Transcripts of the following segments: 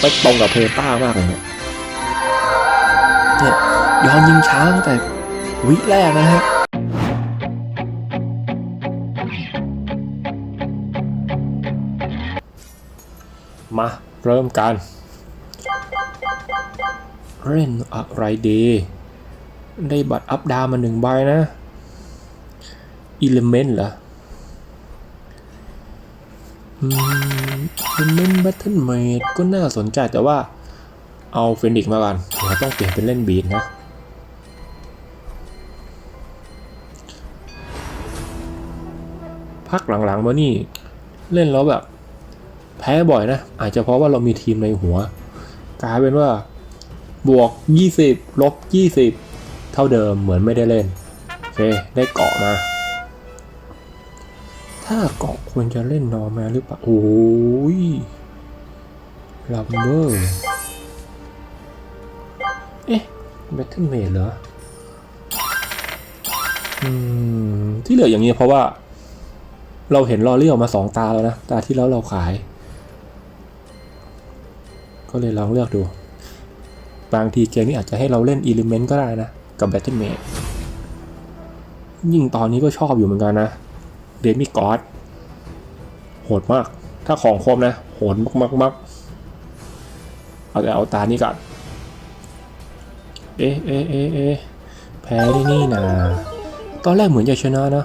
ไปตรงกับเพต้ามากเลยเนี่ยเนี่ยย้อนยิงช้างแต่วิแรกนะฮะมาเริ่มกันเล่นอะไรดี ได้บัตรอัพดาวมาหนึ่งใบนะอิเลเมนต์เหรอ เลเมนบัตเทิลเมดก็น่าสนใจแต่ว่าเอาเฟนิกมาก่อนเดี๋ยวต้องเปลี่ยนเป็นเล่นบีดนะพักหลังๆมานี่เล่นแล้วแบบ แพ้บ่อยนะ อาจจะเพราะว่าเรามีทีมในหัว กลายเป็นว่า บวก 20 ลบ 20 เท่าเดิมเหมือนไม่ได้เล่น โอเค ได้เกาะมา ถ้าเกาะควรจะเล่นนอร์แมนหรือเปล่า โอ้ยลัมเบอร์ เอ๊ะแบทเทิลเมดเหรอ อืม ที่เหลืออย่างนี้เพราะว่า เราเห็นลอเรี่ออกมาสองตาแล้วนะ ตาที่แล้วเราขาย ก็เลยลองเลือกดู บางทีเกมนี้อาจจะให้เราเล่นอิเลเมนต์ก็ได้นะ กับ Battle m a d e ยิ่งตอนนี้ก็ชอบอยู่เหมือนกันนะ เดมิกอดโหดมาก ถ้าของครบนะ โหดมากมากมากเอาแต่เอาตานี้ก่อน เอ๊ะเอ๊ะเอ๊ะเอ๊ะแพ้ที่นี่นะตอนแรกเหมือนจะชนะนะ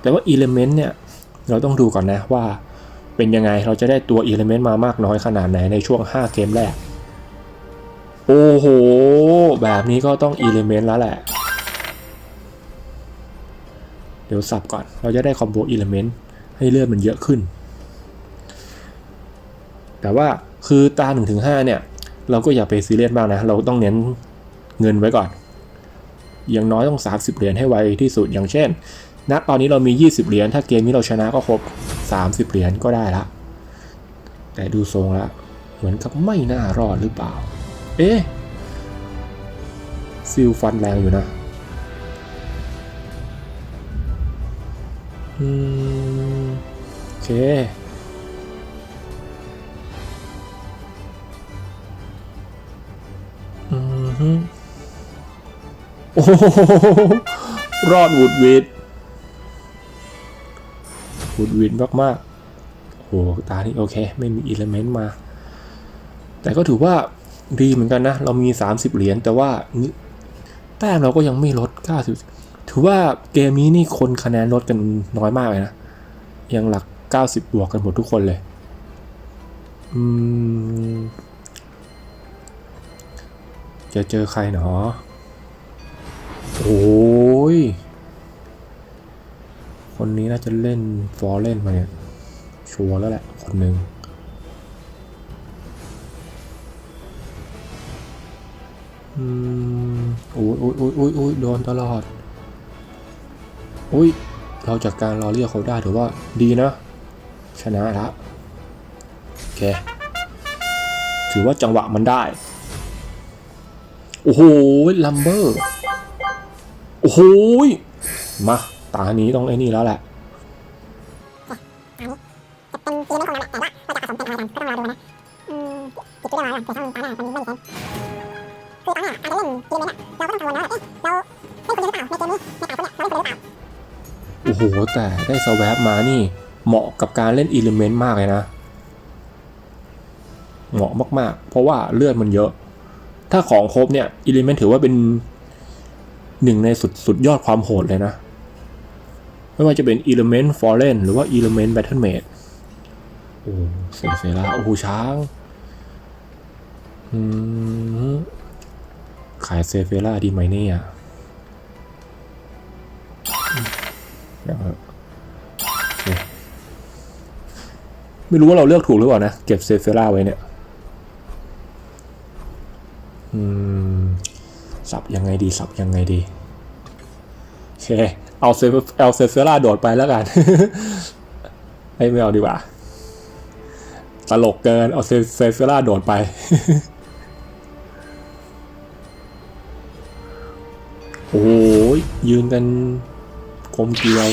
แต่ว่าอิเลเมนต์เนี่ย เราต้องดูก่อนนะว่าเป็นยังไง เราจะได้ตัวอิเลเมนต์มามากน้อยขนาดไหนในช่วง 5 เกมแรก โอ้โห แบบนี้ก็ต้องอิเลเมนต์แล้วแหละ เดี๋ยวสับก่อน เราจะได้คอมโบอิเลเมนต์ให้เลือดมันเยอะขึ้น แต่ว่าคือตา1-5เนี่ย เราก็อย่าไปซีเรียสมากนะ เราต้องเน้นเงินไว้ก่อน อย่างน้อยต้อง 30 เหรียญให้ไวที่สุดอย่างเช่นณตอนนี้เรามี 20 เหรียญ ถ้าเกมนี้เราชนะก็ครบ 30 เหรียญก็ได้ละ แต่ดูทรงละ เหมือนกับไม่น่ารอดหรือเปล่า เอ๊ะซิลฟันแรงอยู่นะ อืมโอเคอืมฮึโอ้โหรอดวูดวิดวูดวิดมากๆโอ้โหตานี่โอเค ไม่มีอิเลเมนต์มา แต่ก็ถือว่าดีเหมือนกันนะ เรามี 30 เหรียญแต่ว่าแต้มเราก็ยังไม่ลด 90 ถือว่าเกมนี้นี่คนคะแนนลดกันน้อยมากเลยนะ ยังหลัก 90 บวกกันหมดทุกคนเลย อืม จะเจอใครหนอ โอ้ย คนนี้น่าจะเล่นฟอร์เล่นมาเนี่ย ชัวร์แล้วแหละ คนหนึ่งอืมโอ้ยโอ้ยโอ้ยโอ้ยโอ้ยโดนตลอด อุ้ย เราจัดการรอเรียกเขาได้ถือว่าดีนะ ชนะละโอเค ถือว่าจังหวะมันได้ โอ้โหลัมเบอร์ โอ้โหมา ตานี้ต้องไอ้นี่แล้วแหละเป็นทีมไม่คงนั้นแหละแต่ว่าเราจะผสมเป็นอะไรกันก็ต้องรอดูนะอืมจิตวิทยาก่นเผื่อช่องตาหน้ามันไม่มีเซนคือตาหน้อาจจะเล่นทีมนี้เราก็ต้องกังวลนะว่าเอ๊ะเราเล่นคนเดียวหรือเปล่าในเกมนี้ในป่าคนเนี้ยเราเล่นคนเดียวหรือเปล่า อ้โห แต่ได้สวบมานี่ เหมาะกับการเล่นอิเลเมนต์มากเลยนะ เหมาะมากๆ เพราะว่าเลือดมันเยอะ ถ้าของครบเนี่ยอิเลเมนต์ถือว่าเป็นหนึ่งในสุดสุดยอดความโหดเลยนะ ไม่ว่าจะเป็น Element Fallen หรือว่า Element Battle Mage โอ้เซเซราโอ้โหช้างขายเซเฟล่าดีไหมเนี่ย ไม่รู้ว่าเราเลือกถูกหรือเปล่านะ เก็บเซฟเฟล่าไว้เนี่ยสับยังไงดีสับยังไงดี โอเค เอาเซฟเอาเซฟเฟล่าโดดไปแล้วกันให้ไม่เอาดีกว่า ตลกเกิน เอาเซฟเซฟเฟล่าโดดไปโอ้โหยืนกัน ลมเกลียว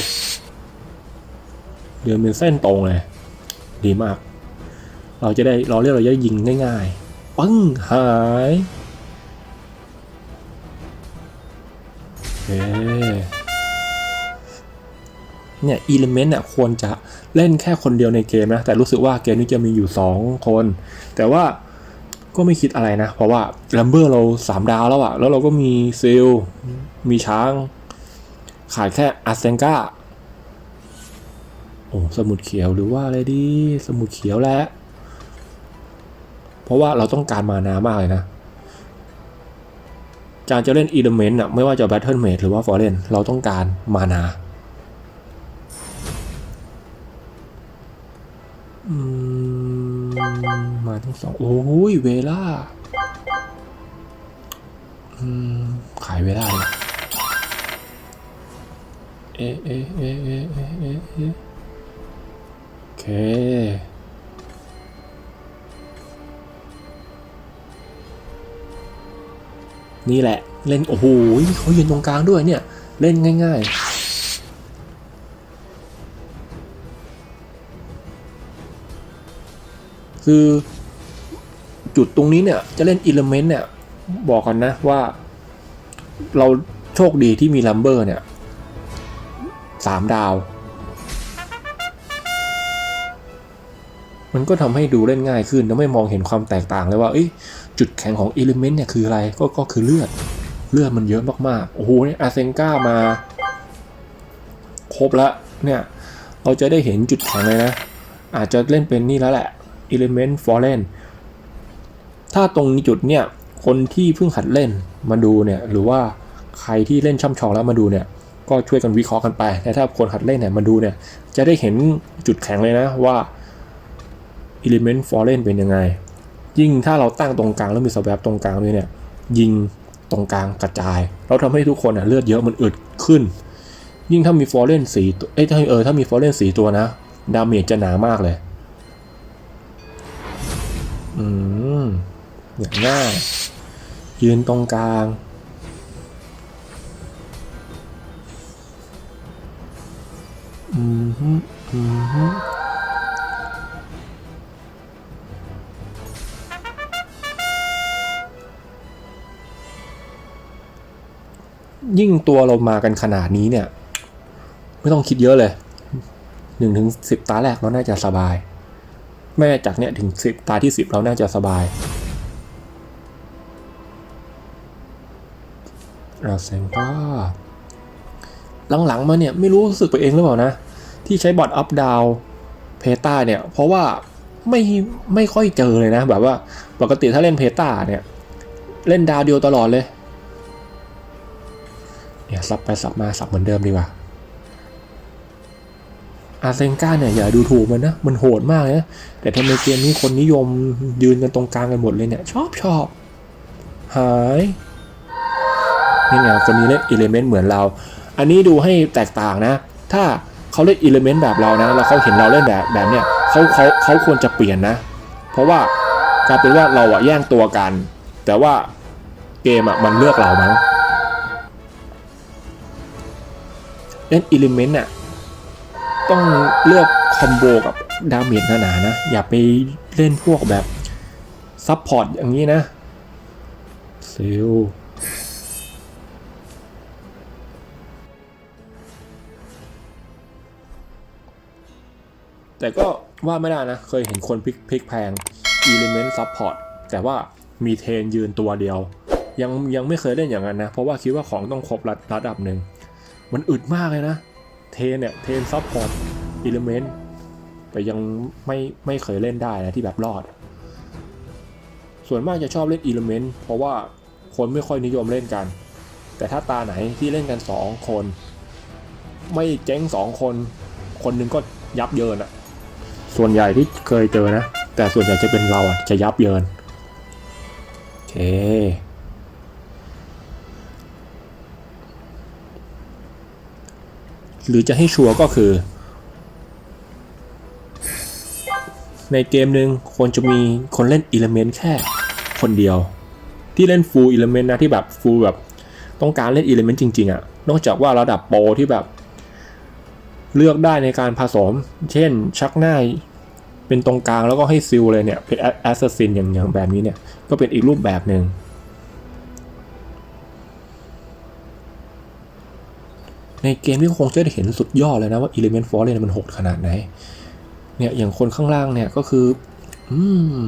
เดินเป็นเส้นตรงเลย ดีมาก เราจะได้เราเรียกเราจะยิงง่ายๆ ปึ้ง หายเนี่ยอิเลเมนต์เนี่ยควรจะเล่นแค่คนเดียวในเกมนะ แต่รู้สึกว่าเกมนี้จะมีอยู่ 2 คน แต่ว่าก็ไม่คิดอะไรนะ เพราะว่าลัมเบอร์เรา 3 ดาวแล้วอะแล้วเราก็มีซิลมีช้าง ขายแค่อาเซนกาโอ้สมุดเขียวหรือว่าอะไรดี สมุดเขียวแหละเพราะว่าเราต้องการมานามากเลยนะ การจะเล่นอีเลเมนต์อะไม่ว่าจะ Battle Mage หรือว่า f o r e n เราต้องการมานาอืมมาทั้งสอง โอ้ยเวล่า อืม ขายเวล่าเลย เอะเอะเอะเอะเอะเอเอะโอเคนี่แหละ เล่น โอ้โหเขายืนตรงกลางด้วยเนี่ย เล่นง่าย ๆคือจุดตรงนี้เนี่ย จะเล่นอิเลเมนต์เนี่ย บอกกันนะว่าเราโชคดีที่มีลัมเบอร์เนี่ย สามดาว มันก็ทำให้ดูเล่นง่ายขึ้นแล้วไม่มองเห็นความแตกต่างเลยว่าจุดแข็งของอิเลเมนต์เนี่ยคืออะไรก็ก็คือเลือด เลือดมันเยอะมากๆ โอ้โหเนี่ยอาเซนก้ามา ครบแล้วเนี่ย เราจะได้เห็นจุดแข็งเลยนะ อาจจะเล่นเป็นนี่แล้วแหละ Element Fallen ถ้าตรงจุดเนี่ยคนที่เพิ่งหัดเล่นมาดูเนี่ยหรือว่าใครที่เล่นช่ำชองแล้วมาดูเนี่ย ก็ช่วยกันวิเคราะห์กันไป แต่ถ้าคนหัดเล่นเนี่ยมาดูเนี่ย จะได้เห็นจุดแข็งเลยนะว่า Element Fallen เป็นยังไง ยิ่งถ้าเราตั้งตรงกลางแล้วมีสแวบตรงกลางด้วยเนี่ย ยิงตรงกลางกระจาย เราทำให้ทุกคนอะเลือดเยอะมันอึดขึ้น ยิ่งถ้ามีฟอร์เรนสีเอ้ยถ้าเออถ้ามีฟอร์เรนสีตัวนะดาเมจจะหนามากเลย อืมอย่างง่ายยืนตรงกลาง อืมฮึอืมฮึยิ่งตัวเรามากันขนาดนี้เนี่ย ไม่ต้องคิดเยอะเลยหนึ่งถึงสิบตาแรกเราน่าจะสบาย แม่จากเนี้ยถึงสิบตาที่สิบเราน่าจะสบายเราเซงก็ หลังๆมาเนี่ยไม่รู้สึกไปเองหรือเปล่านะ ที่ใช้บอทอัพดาวเพตาเนี่ย เพราะว่าไม่ไม่ค่อยเจอเลยนะ แบบว่าปกติถ้าเล่นเพตาเนี่ย เล่นดาวเดียวตลอดเลย เนี่ยสับไปสับมาสับเหมือนเดิมดีกว่าอาเซนก้าเนี่ยอย่าดูถูกมันนะ มันโหดมากเลยนะแต่ทำไมเกมนี้คนนิยมยืนกันตรงกลางกันหมดเลยเนี่ย ชอบชอบหายนี่ไงคนนี้เล่นอิเลเมนต์เหมือนเรา อันนี้ดูให้แตกต่างนะ ถ้าเขาเล่นอิเลเมนต์แบบเรานะแล้วเขาเห็นเราเล่นแบบแบบเนี้ยเขาเขาเขาควรจะเปลี่ยนนะ เพราะว่ากลายเป็นว่าเราอะแย่งตัวกัน แต่ว่าเกมอะมันเลือกเรามั้งเล่นอิเลเมนต์น่ะต้องเลือกคอมโบกับดาเมจหนาๆนะ อย่าไปเล่นพวกแบบซับพอร์ตอย่างนี้นะซิล แต่ก็ว่าไม่ได้นะ เคยเห็นคนพลิกพลิกแพง Element Support แต่ว่ามีเทนยืนตัวเดียว ยังยังไม่เคยเล่นอย่างนั้นนะ เพราะว่าคิดว่าของต้องครบระระดับหนึ่ง มันอึดมากเลยนะ เทนเนี่ย เทนซับพอร์ตอิเลเมนต์แต่ยังไม่ไม่เคยเล่นได้นะที่แบบรอด ส่วนมากจะชอบเล่นอิเลเมนต์เพราะว่าคนไม่ค่อยนิยมเล่นกัน แต่ถ้าตาไหนที่เล่นกัน 2 คน ไม่เจ๊ง 2 คน คนหนึงก็ยับเยินอะ ส่วนใหญ่ที่เคยเจอนะ แต่ส่วนใหญ่จะเป็นเราอะจะยับเยิน โอเค หรือจะให้ชัวร์ก็คือ ในเกมหนึ่งควรจะมีคนเล่นอิเลเมนต์แค่คนเดียว ที่เล่นฟูลอิเลเมนต์นะที่แบบฟูลแบบต้องการเล่นอิเลเมนต์จริง ๆอะนอกจากว่าระดับโปรที่แบบ เลือกได้ในการผสม เช่นชักหน้าเป็นตรงกลางแล้วก็ให้ซิลเลยเนี่ย เป็นแอสซัสซินอย่างอย่างแบบนี้เนี่ย ก็เป็นอีกรูปแบบหนึ่งในเกมที่คงจะได้เห็นสุดยอดเลยนะว่า Element Force เนี่ยมันโหดขนาดไหน เนี่ยอย่างคนข้างล่างเนี่ยก็คือ อืม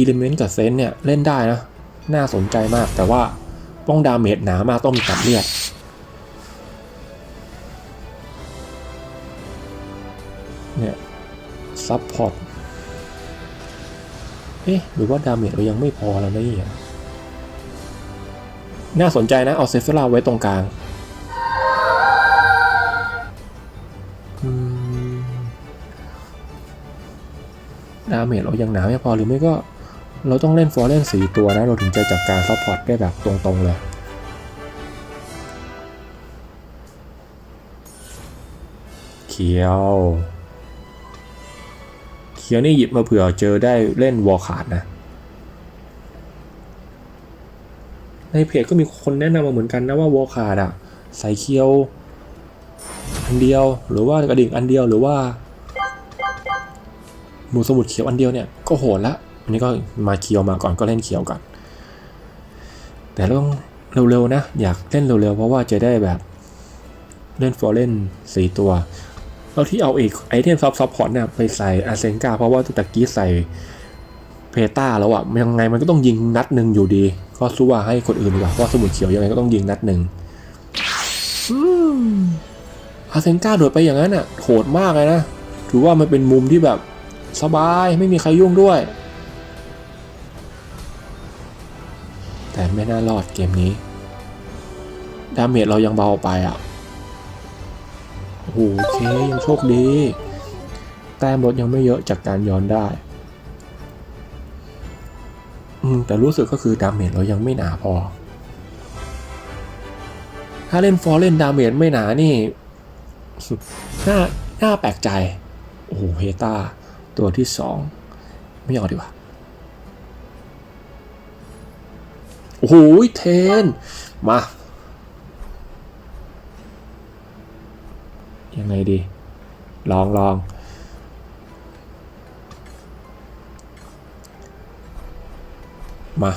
Element กับเซนเนี่ย เล่นได้นะ น่าสนใจมากแต่ว่าต้องดาเมจหนามากต้องมีตัดเลือด ซับพอร์ต เอ๊ะ หรือว่าดาเมจเรายังไม่พอแล้วนะเนี่ยน่าสนใจนะ เอาเซฟเฟอร์ไว้ตรงกลางดาเมจเรายังหนาไม่พอหรือไม่ก็เราต้องเล่นฟอร์เล่นสีตัวนะ เราถึงจะจัดการซัพพอร์ตได้แบบตรงๆเลย เขียว ขียวนี่หยิบมาเผื่อเจอได้เล่นวอลขาดนะ ในเพจก็มีคนแนะนำมาเหมือนกันนะว่าวอลขาดอะใส่เคียวอันเดียวหรือว่ากระดิ่งอันเดียวหรือว่า หมูสมุดเขียวอันเดียวเนี่ยก็โหดละอันนี้ก็มาเคียวมาก่อนก็เล่นเขียวก่อนแต่ต้องเร็วๆนะ อยากเล่นเร็วๆเพราะว่าจะได้แบบเล่นฟอร์เล่นสีตัว แล้วที่เอาอีกไอเทมซับซับพอร์ตเนี่ยไปใส่อาเซนกาเพราะว่าตะกี้ใส่เพต้าแล้วอะยังไงมันก็ต้องยิงนัดหนึ่งอยู่ดี ก็สู้ว่าให้คนอื่นดีกว่าเพราะว่าสมุดเขียวยังไงก็ต้องยิงนัดหนึ่งอืมอาเซนกาโดดไปอย่างนั้นอะโหดมากเลยนะ ถือว่ามันเป็นมุมที่แบบสบายไม่มีใครยุ่งด้วย แต่ไม่น่ารอดเกมนี้ ดาเมจเรายังเบาไปอะ โอ้โหโอเคยังโชคดี แต้มลดยังไม่เยอะจากการย้อนได้ อืมแต่รู้สึกก็คือดาเมจเรายังไม่หนาพอ ถ้าเล่นฟอร์เล่นดาเมจไม่หนานี่น่าน่าแปลกใจ โอ้โหเฮตาตัวที่สองไม่เอาดีกว่าโอ้โหเทน มา ยังไงดี ลองลองมา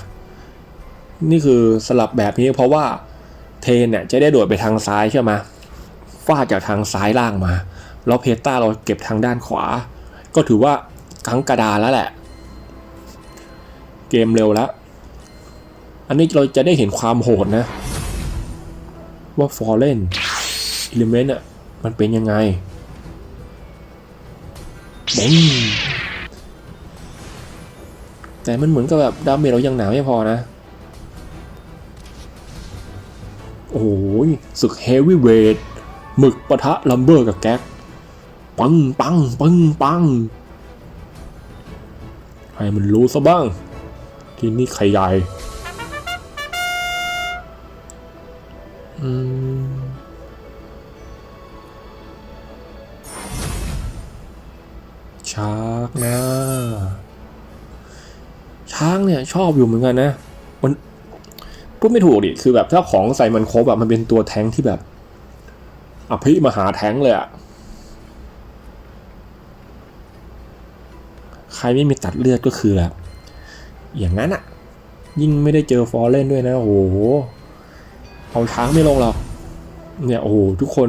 นี่คือสลับแบบนี้เพราะว่าเทนเนี่ยจะได้โดดไปทางซ้ายใช่ไหมฟาดจากทางซ้ายล่างมา แล้วเพต้าเราเก็บทางด้านขวา ก็ถือว่ากังกระดาแล้วแหละ เกมเร็วแล้ว อันนี้เราจะได้เห็นความโหดนะ ว่าฟอร์เรนอิเลเมนต์อะ มันเป็นยังไงบุ้มแต่มันเหมือนกับแบบดาเมจเรายังหนาไม่พอนะ โอ้ยศึกเฮฟวีเวทหมึกปะทะลัมเบอร์กับแก๊ก ปังปังปังปังให้มันรู้ซะบ้าง ที่นี่ใครใหญ่ อืม ช้างนะ ช้างเนี่ยชอบอยู่เหมือนกันนะ มันพูดไม่ถูกดิ คือแบบถ้าของใส่มันครบแบบมันเป็นตัวแท้งที่แบบอภิมหาแท้งเลยอะใครไม่มีตัดเลือดก็คือแบบอย่างนั้นอะยิ่งไม่ได้เจอฟอร์เล่นด้วยนะโอ้โหเอาช้างไม่ลงหรอกเนี่ยโอ้โหทุกคน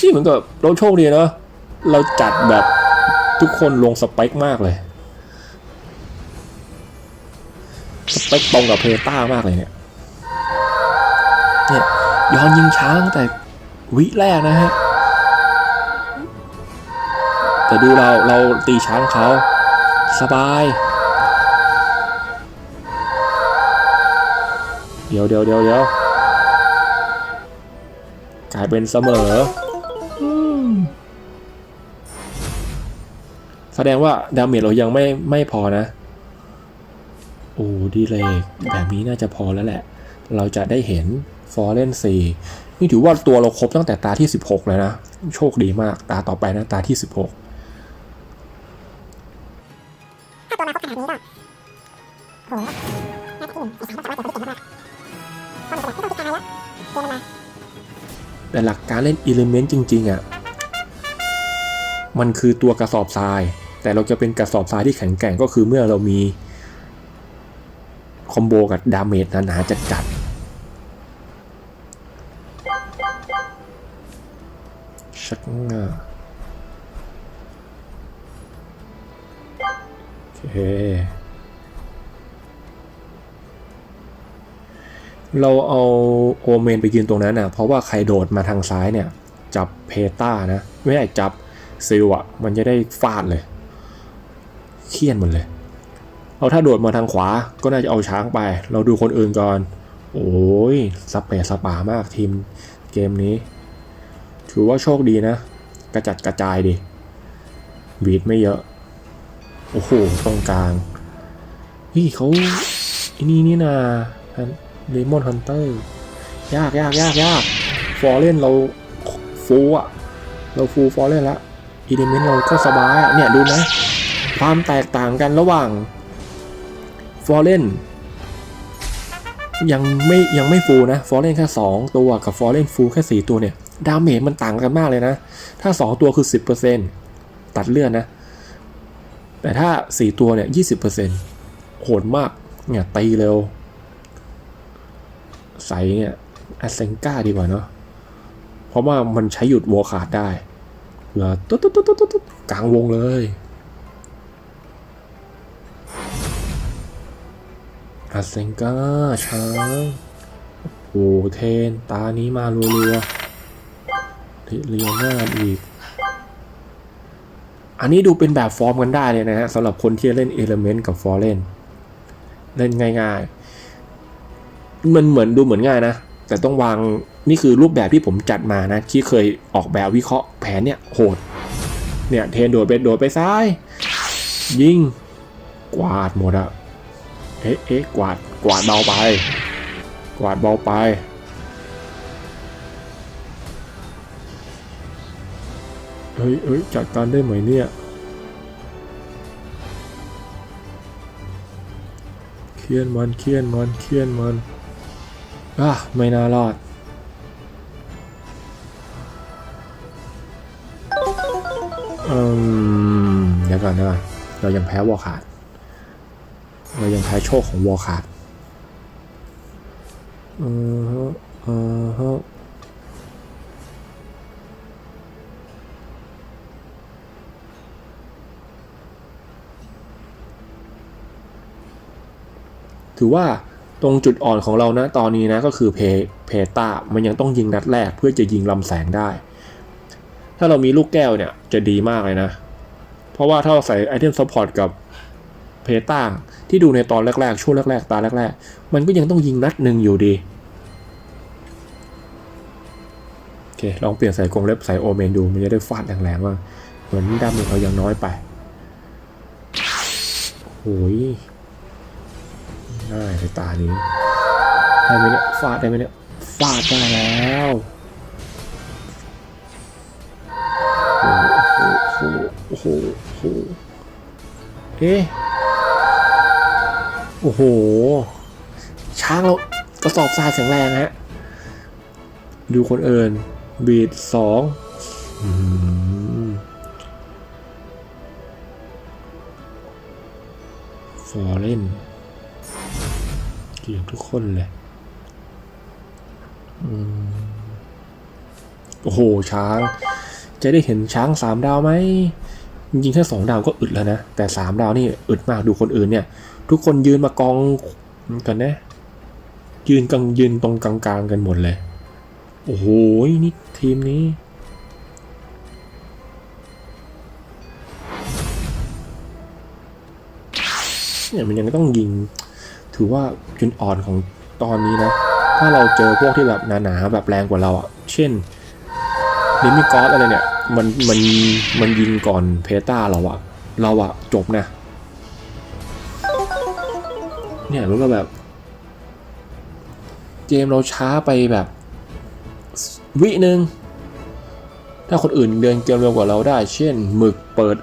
นี่เหมือนกับเราโชคดีเนาะเราจัดแบบ ทุกคนลงสเปคมากเลย สเปคตรงกับเพต้ามากเลยเนี่ย เนี่ยย้อนยิงช้างแต่วิแรกนะฮะ แต่ดูเราเราตีช้างเขาสบาย เดี๋ยวเดี๋ยวเดี๋ยวเดี๋ยวกลายเป็นเสมอ แสดงว่าดาเมจเรายังไม่ไม่พอนะ โอ้ดีเลยแบบนี้น่าจะพอแล้วแหละ เราจะได้เห็นฟอร์เรนซีนี่ถือว่าตัวเราครบตั้งแต่ตาที่ 16 แล้วนะ โชคดีมากตาต่อไปนะตาที่ 16ถ้าตัวมาครบขนาดนี้ก็โหน่าจะที่หนึ่งไอ้สามก็สามารถเปิดตัวที่เก่งมากๆความสำเร็จไม่ต้องพิจารณาแล้วเกมมันมาแต่หลักการเล่นอิเลเมนต์จริง ๆอะ มันคือตัวกระสอบทราย แต่เราจะเป็นกระสอบทรายที่แข็งแกร่งก็คือเมื่อเรามีคอมโบกับดาเมจหนาๆจัดๆชักงาโอเคเราเอาโอเมนไปยืนตรงนั้นนะเพราะว่าใครโดดมาทางซ้ายเนี่ย จับเพต้านะ ไม่ได้จับซิลอะมันจะได้ฟาดเลย เคี่ยนหมดเลย เอาถ้าโดดมาทางขวาก็น่าจะเอาช้างไป เราดูคนอื่นก่อน โอ้ยสเปซสปามากทีมเกมนี้ ถือว่าโชคดีนะ กระจัดกระจายดิบีดไม่เยอะ โอ้โห ตรงกลางเฮ้ยเขาอันนี้นี่นาเลมอนฮันเตอร์ยากยากยากยากฟอร์เรนเราฟูอะเราฟูฟอร์เรนละอีเดเมนต์เราก็สบายอะเนี่ยดูนะ ความแตกต่างกันระหว่างฟอร์เรนยังไม่ยังไม่ฟูนะฟอร์เรนแค่ 2 ตัวกับฟอร์เรนฟูแค่ 4 ตัวเนี่ยดาเมจมันต่างกันมากเลยนะ ถ้า 2 ตัวคือ 10%ตัดเลือดนะ แต่ถ้า 4 ตัวเนี่ย20%โหดมากเนี่ยตีเร็ว ใสเนี่ยอ s เซงก้าดีกว่าเนาะเพราะว่ามันใช้หยุดวอขาดได้เหลือตุ๊ดตุ๊ดตุ๊ดตุ๊ดกลางวงเลย อ s เซงก้าช้างโอ้เทน ตานี้มารัวๆเรียนาอีก อันนี้ดูเป็นแบบฟอร์มกันได้เลยนะฮะสำหรับคนที่เล่นเอลเมนต์กับฟอร์เรนเล่นง่ายๆ มันเหมือนดูเหมือนง่ายนะ แต่ต้องวาง นี่คือรูปแบบที่ผมจัดมานะ ที่เคยออกแบบวิเคราะห์แผนเนี่ยโหด เนี่ย เทนโดดไปโดดไปซ้าย ยิง กวาดหมดอะ เอ๊ะเอ๊ะกวาด กวาดเบาไป กวาดเบาไป เฮ้ยเฮ้ยจัดการได้ไหมเนี่ย เคียนมันเคียนมันเคียนมัน อะ ไม่น่ารอดอืมเดี๋ยวก่อนเดี๋ยวก่อนเรายังแพ้วอขาด เรายังแพ้โชคของวอลขาดอือฮะอือฮะถือว่าตรงจุดอ่อนของเรานะตอนนี้นะก็คือเพเพตามันยังต้องยิงนัดแรกเพื่อจะยิงลำแสงได้ ถ้าเรามีลูกแก้วเนี่ยจะดีมากเลยนะ เพราะว่าถ้าเราใส่ไอเทมซัพพอร์ตกับ เพตาที่ดูในตอนแรก ๆ ช่วงแรก ๆ ตาแรก ๆ มันก็ยังต้องยิงนัดหนึ่งอยู่ดี โอเค ลองเปลี่ยนใส่กรงเล็บใส่โอเมนดู มันจะได้ฟาดแรงๆว่า เหมือนดาเมจเรายังน้อยไปโอ้ยง่ายเลยตานี้ได้ไหมเนี่ยฟาดได้ไหมเนี่ยฟาดได้แล้วโอ้โหโอ้โหเอ๊ะ โอ้โห ช้างเรากระสอบทรายแข็งแรงฮะ ดูคนเอินบีดสองฟอร์เรนเกลียดทุกคนเลยอโอ้โห ช้าง จะได้เห็นช้างสามดาวไหม จริงๆแค่สองดาวก็อึดแล้วนะ แต่สามดาวนี่อึดมากดูคนอื่นเนี่ย ทุกคนยืนมากองกันนะ ยืนกลางยืนตรงกลางๆกันหมดเลย โอ้โหนี่ทีมนี้ เนี่ยมันยังต้องยิง ถือว่าจุดอ่อนของตอนนี้นะ ถ้าเราเจอพวกที่แบบหนาๆแบบแรงกว่าเราอะเช่นลิมิกอสอะไรเนี่ย มันมันมันยิงก่อนเพต้าเราอะเราอะจบนะ เนี่ยมันก็แบบ เกมเราช้าไปแบบ วิหนึ่งถ้าคนอื่นเดินเกมเร็วกว่าเราได้ เช่นหมึกเปิด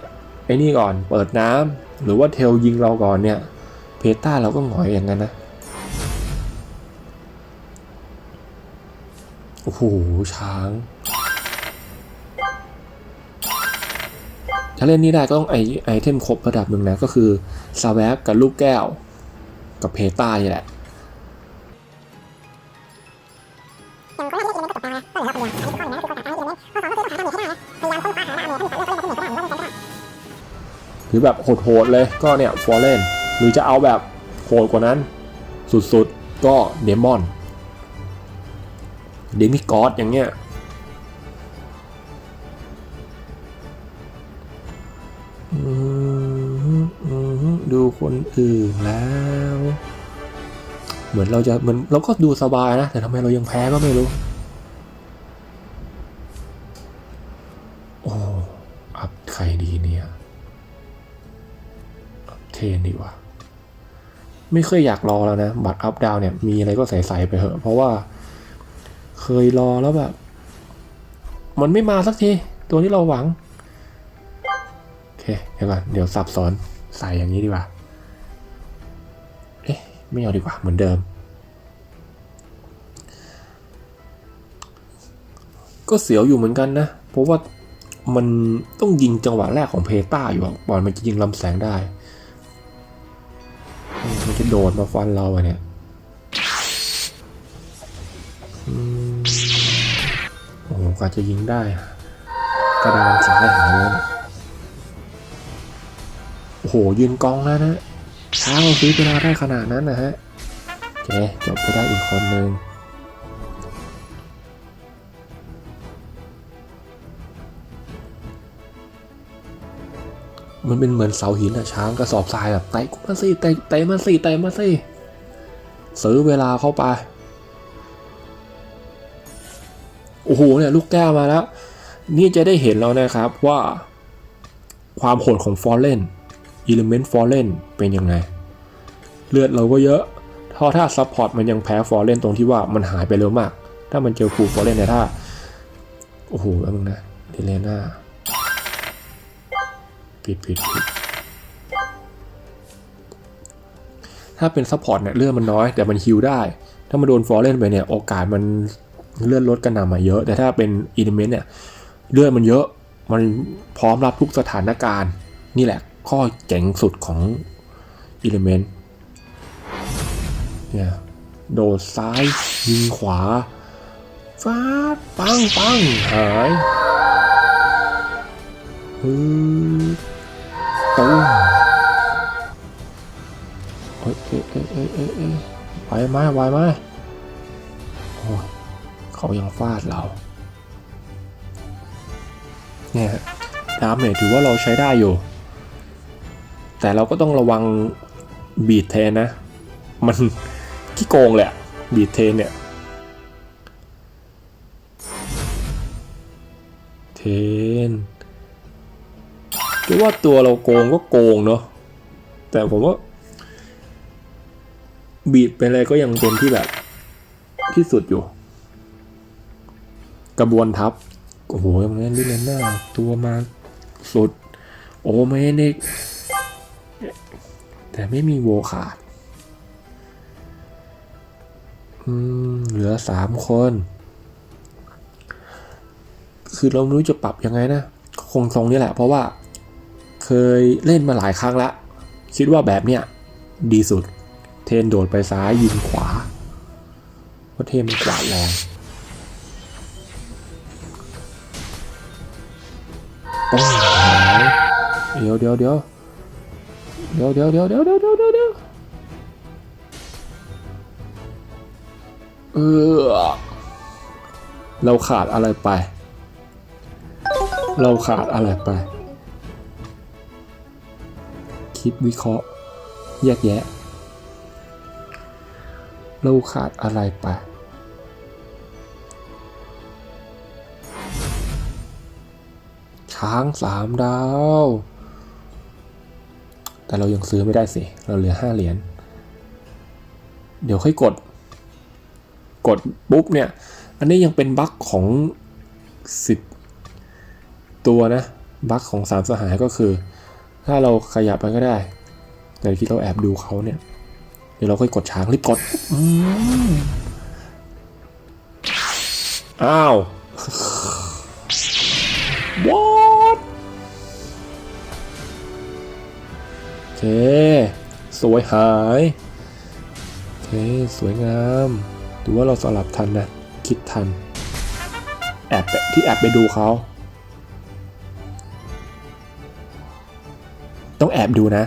ไอ้นี่ก่อน เปิดน้ำหรือว่าเทลยิงเราก่อนเนี่ย เพต้าเราก็หงอยอย่างนั้นนะโอ้โห ช้างาเล่นนี่ได้ก็ต้องไอไอเทมครบระดับหนึ่งนะ ก็คือซาแวกกับลูกแก้ว กับเพต้านี่แหละหรือแบบโหดๆเลยก็เนี่ยฟอร์เรนหรือจะเอาแบบโหดกว่านั้น สุดๆ ก็เดมอนเดมิกอสอย่างเงี้ย คนอื่นแล้ว เหมือนเราจะเหมือนเราก็ดูสบายนะ แต่ทำไมเรายังแพ้ก็ไม่รู้ โอ้ อัพใครดีเนี่ยเทนดีว่าไม่เคยอยากรอแล้วนะ บัตรอัพดาวเนี่ย มีอะไรก็ใส่ๆไปเถอะ เพราะว่า เคยรอแล้วแบบ มันไม่มาสักที ตัวที่เราหวัง โอเค เดี๋ยวก่อน เดี๋ยวสับสอนใส่อย่างนี้ดีกว่า ไม่เอาดีกว่าเหมือนเดิม ก็เสียวอยู่เหมือนกันนะ เพราะว่ามันต้องยิงจังหวะแรกของเพต้าอยู่บอลมันจะยิงลำแสงได้มันจะโดดมาฟันเราอะเนี่ยโอ้โหกว่าจะยิงได้ กระดานซ้ายหายเลยโอ้โหยืนกองแล้วนะ เราซื้อเวลาได้ขนาดนั้นนะฮะโอเคจบไปได้อีกคนนึงมันเป็นเหมือนเสาหินอะช้างกระสอบทรายแบบไต่กูมาสิไต่ไต่มาสิไต่มาสิซื้อเวลาเข้าไป โอ้โหเนี่ยลูกแก้วมาแล้ว นี่จะได้เห็นแล้วนะครับว่า ความโหดของฟอร์เรน อิเลเมนต์ฟอร์เรนเป็นยังไง เลือดเราก็เยอะถ้าถ้าซัพพอร์ตมันยังแพ้ฟอร์เรนตรงที่ว่ามันหายไปเร็วมาก ถ้ามันเจอฟูฟอร์เรนเนี่ยถ้าโอ้โหแล้วมึงนะเดเลน่าผิดผิดผิดถ้าเป็นซัพพอร์ตเนี่ยเลือดมันน้อย แต่มันฮิลได้ ถ้ามาโดนฟอร์เรนไปเนี่ย โอกาสมันเลือดลดกันนำมาเยอะ แต่ถ้าเป็นอิเลเมนต์เนี่ย เลือดมันเยอะ มันพร้อมรับทุกสถานการณ์ นี่แหละ ข้อเจ๋งสุดของอิเลเมนเนี่ยโดดซ้ายยิงขวาฟาดปังปังหายฮึตุ้มเอ้ยเอ้ยเอ้ยเอ้ยเอ้ยเอ้ยไหวไหมไหวไหมโอ้ยเขายังฟาดเราเนี่ยดาเนี่ยถือว่าเราใช้ได้อยู่ แต่เราก็ต้องระวังบีดเทนนะ มันขี้โกงแหละบีดเทนเนี่ย เทนจะว่าตัวเราโกงก็โกงเนาะแต่ผมว่า บีดไปเลยก็ยังเป็นที่แบบ ที่สุดอยู่ กระบวนทัพโอ้โหยังเล่นลิเลนหน้าตัวมาสุด โอเมเนิก แต่ไม่มีโวขาดอืมเหลือสามคน คือเราไม่รู้จะปรับยังไงนะ คงทรงนี้แหละ เพราะว่าเคยเล่นมาหลายครั้งแล้วคิดว่าแบบเนี้ยดีสุด เทนโดดไปซ้ายยิงขวาเพราะเทนมันกวาดแรงป้องหายเดี๋ยวเดี๋ยวเดี๋ยว เดี๋ยวเดี๋ยวเดี๋ยวเดี๋ยวเดี๋ยวเดี๋ยวเดี๋ยวเดี๋ยวเออเราขาดอะไรไป เราขาดอะไรไป คิดวิเคราะห์ แยกแยะ เราขาดอะไรไปช้างสามดาว แต่เรายังซื้อไม่ได้สิ เราเหลือห้าเหรียญ เดี๋ยวค่อยกด กดปุ๊บเนี่ย อันนี้ยังเป็นบั๊กของสิบตัวนะ บั๊กของสามสหายก็คือ ถ้าเราขยับไปก็ได้ แต่ที่เราแอบดูเขาเนี่ย เดี๋ยวเราค่อยกดช้างรีบกด อ้าว what สวยหายโอเคสวยงามดูว่าเราสลับทันนะ คิดทัน แอบไปที่แอบไปดูเขาต้องแอบดูนะ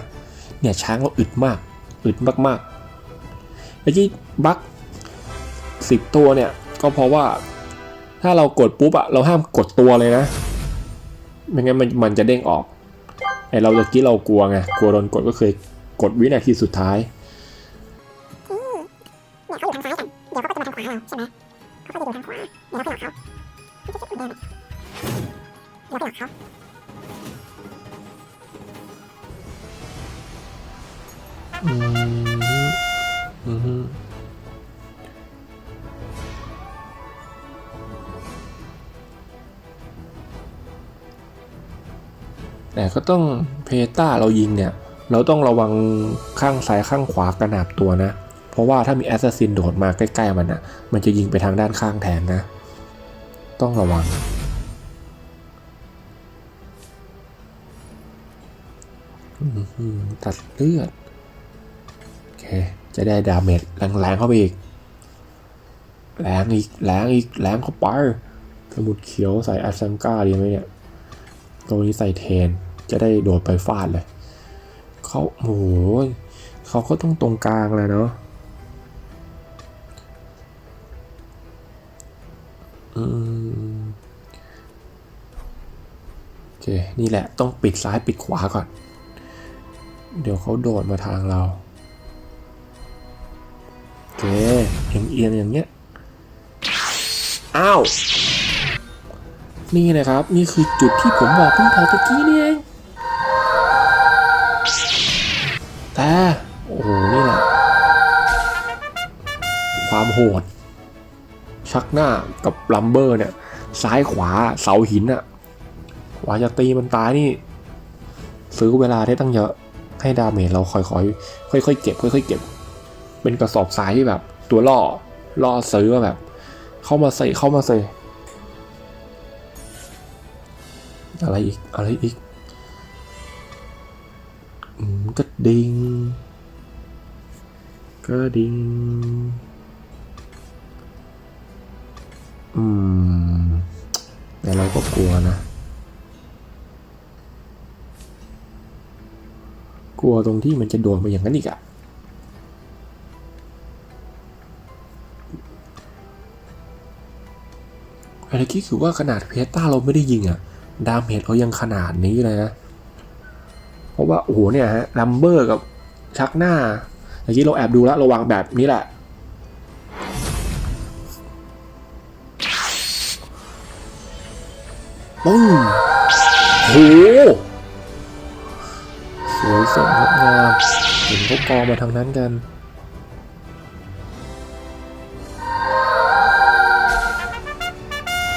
เนี่ยช้างเราอึดมาก อึดมากๆไอ้ที่บักสิบตัวเนี่ย ก็เพราะว่าถ้าเรากดปุ๊บอะเราห้ามกดตัวเลยนะ ไม่งั้นมันมันจะเด้งออก ไอเราตะกี้เรากลัวไงกลัวโดนกดก็เคยกดวินาทีสุดท้ายเนี่ยเขาอยู่ทางซ้ายกันเดี๋ยวเขาก็จะมาทางขวาเราใช่ไหมเขาก็จะอยู่ทางขวาเดี๋ยวเราไปหลอกเขาเขาจะเดินแบบเดี๋ยวไปหลอกเขาอืม แต่ก็ต้องเพต้าเรายิงเนี่ย เราต้องระวังข้างซ้ายข้างขวากระหนาบตัวนะ เพราะว่าถ้ามีแอสซัสซินโดดมาใกล้ๆมันอะ มันจะยิงไปทางด้านข้างแทนนะ ต้องระวัง ตัดเลือด โอเค จะได้ดาเมจแรงๆเข้าไปอีกแรงอีกแรงอีกแรงเข้าไปสมุดเขียวใส่อัสซังก้าดีไหมเนี่ย ตัวนี้ใส่เทน จะได้โดดไปฟาดเลยเขาโอ้โหเขาก็ต้องตรงกลางแหละเนาะอืมโอเค นี่แหละต้องปิดซ้ายปิดขวาก่อน เดี๋ยวเขาโดดมาทางเรา โอเคเอียงเอียงๆอย่างเงี้ย อ้าว นี่นะครับ นี่คือจุดที่ผมบอกเพิ่งพอตะกี้นี่เอง แต่ โอ้โห นี่แหละ ความโหด ชักหน้ากับลัมเบอร์เนี่ย ซ้ายขวาเสาหินอะกว่าจะตีมันตายนี่ ซื้อเวลาได้ตั้งเยอะ ให้ดาเมจเราค่อยๆค่อยๆเก็บ ค่อยๆเก็บ เป็นกระสอบทรายที่แบบ ตัวล่อล่อซื้อแบบ เข้ามาใส่เข้ามาใส่อะไรอีก อะไรอีก ดิงกระดิงอืม แต่เราก็กลัวนะ กลัวตรงที่มันจะโดนไปอย่างนั้นอีกอะอะไรที่คือว่าขนาดเพต้าเราไม่ได้ยิงอะดาเมจเรายังขนาดนี้เลยนะ ราะว่าโอ้โหเนี่ยฮะลัมเบอร์กับชักหน้าเมื่อกี้เราแอบดูแล้วระวังแบบนี้แหละปุ้งโหสวยสดงดงามเห็นเขากองมาทางนั้นกัน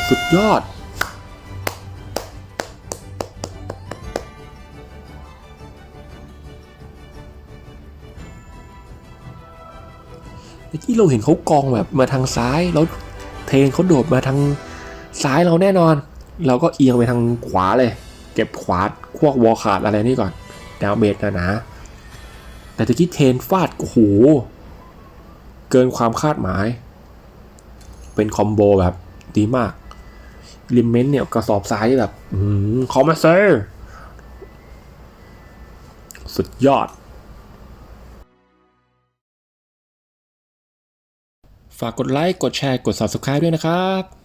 สุดยอด เมื่เราเห็นเขากองแบบมาทางซ้ายแล้วเทนเขาโดดมาทางซ้ายเราแน่นอน เราก็เอียงไปทางขวาเลย เก็บขวาพวกวอลขาดอะไรนี่ก่อนดาวเมจนะนะ แต่ตะกี้เทนฟาดโอ้โหเกินความคาดหมาย เป็นคอมโบแบบดีมากลิมเมนต์เนี่ยกระสอบซ้ายแบบอืมคอมมาเซอร์ สุดยอด ฝากกดไลค์ กดแชร์ กด Subscribe ด้วยนะครับ